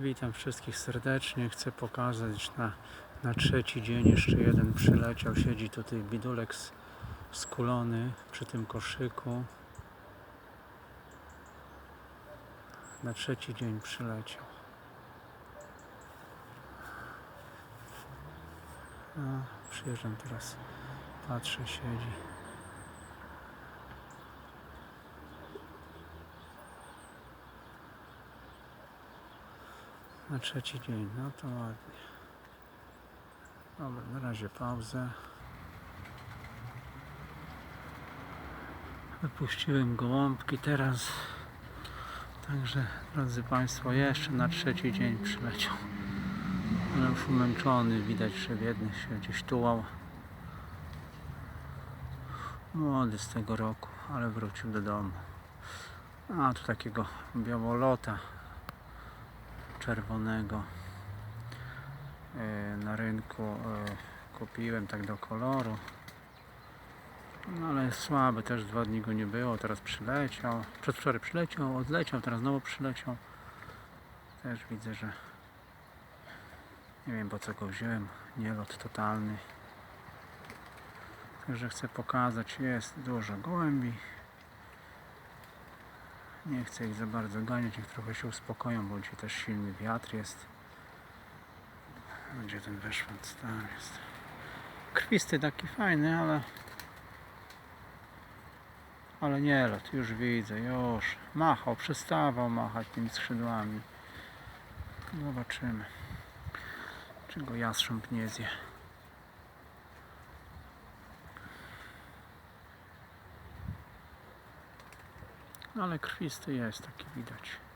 Witam wszystkich serdecznie. Chcę pokazać na, na trzeci dzień jeszcze jeden przyleciał. Siedzi tutaj bidulek skulony przy tym koszyku. Na trzeci dzień przyleciał. A, przyjeżdżam teraz. Patrzę, siedzi. Trzeci dzień, no to ładnie. Dobra, na razie pauzę. Wypuściłem gołąbki teraz. Także, drodzy Państwo, jeszcze na trzeci dzień przyleciał. Ale już umęczony, widać, że biedny się gdzieś tułał. Młody z tego roku, ale wrócił do domu. A tu takiego białolota czerwonego e, na rynku e, kupiłem tak do koloru. No ale jest słaby, też dwa dni go nie było, teraz przyleciał. Przedwczoraj przyleciał, odleciał, teraz znowu przyleciał. Też widzę, że nie wiem po co go wziąłem. Nielot totalny. Także chcę pokazać jest dużo gołębi nie chcę ich za bardzo ganiać, niech trochę się uspokoją, bo dzisiaj też silny wiatr jest. Gdzie ten wyszwanc? Tam jest. Krwisty taki fajny, ale... Ale nie lot, już widzę, już. Machał, przestawał machać tymi skrzydłami. Zobaczymy. Czy go jastrząb nie zje. Ale krwisty jest, taki widać.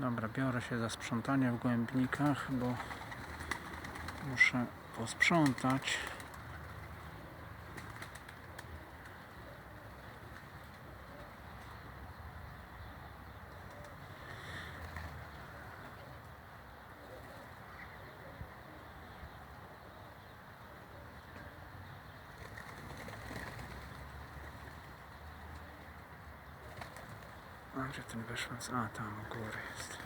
Dobra, biorę się za sprzątanie w głębnikach, bo muszę posprzątać. Gdzie ten wyszłac? A, tam u góry jest.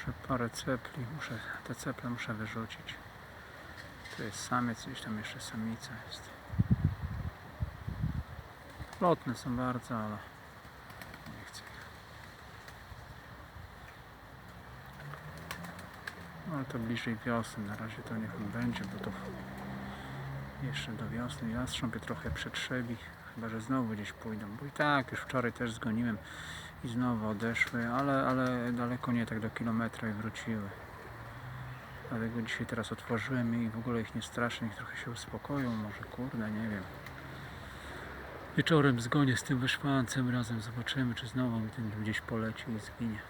Muszę parę cepli, muszę, te ceple muszę wyrzucić. To jest samiec, gdzieś tam jeszcze samica jest. Lotne są bardzo, ale nie chcę ich. No, Ale to bliżej wiosny, na razie to niech będzie, bo to jeszcze do wiosny jastrząb je trochę przetrzebi, chyba że znowu gdzieś pójdą, bo i tak już wczoraj też zgoniłem i znowu odeszły, ale, ale daleko nie tak do kilometra i wróciły. Dlatego dzisiaj teraz otworzyłem i w ogóle ich nie straszę, niech trochę się uspokoją, może kurde, nie wiem. Wieczorem zgonię z tym wyszwancem razem, zobaczymy czy znowu mi ten gdzieś poleci i zginie.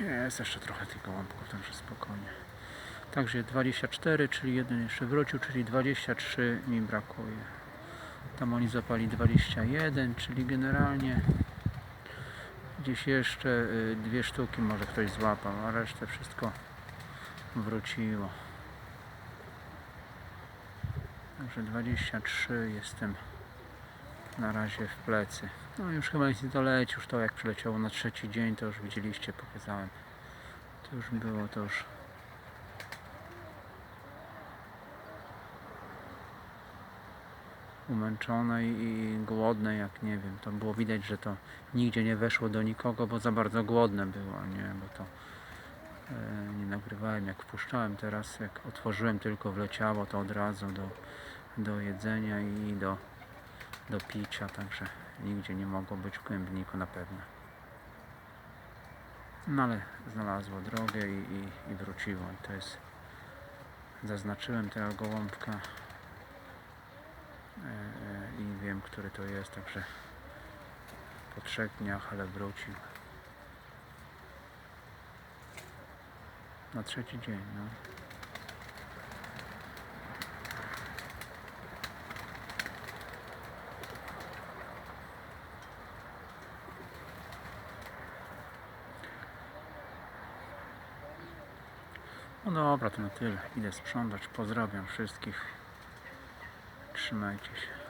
Jest jeszcze trochę tych gołąbków, także spokojnie. Także 24, czyli jeden jeszcze wrócił, czyli 23 mi brakuje. Tam oni zapali 21, czyli generalnie gdzieś jeszcze y, dwie sztuki może ktoś złapał, a resztę wszystko wróciło. Także 23 jestem na razie w plecy. No już chyba nic nie doleci, już to jak przyleciało na trzeci dzień, to już widzieliście, pokazałem. To już było, to już umęczone i, głodne, jak nie wiem. To było widać, że to nigdzie nie weszło do nikogo, bo za bardzo głodne było, nie? Bo to e, nie nagrywałem. Jak wpuszczałem teraz, jak otworzyłem, tylko wleciało to od razu do, do jedzenia i do, do picia, także nigdzie nie mogło być w kłębniku na pewno. No ale znalazło drogę i, i, i wróciło. To jest. Zaznaczyłem tego gołąbka e, e, i wiem, który to jest, także po trzech dniach, ale wrócił. Na trzeci dzień, no. No dobra, to na tyle. Idę sprzątać. Pozdrawiam wszystkich. Trzymajcie się.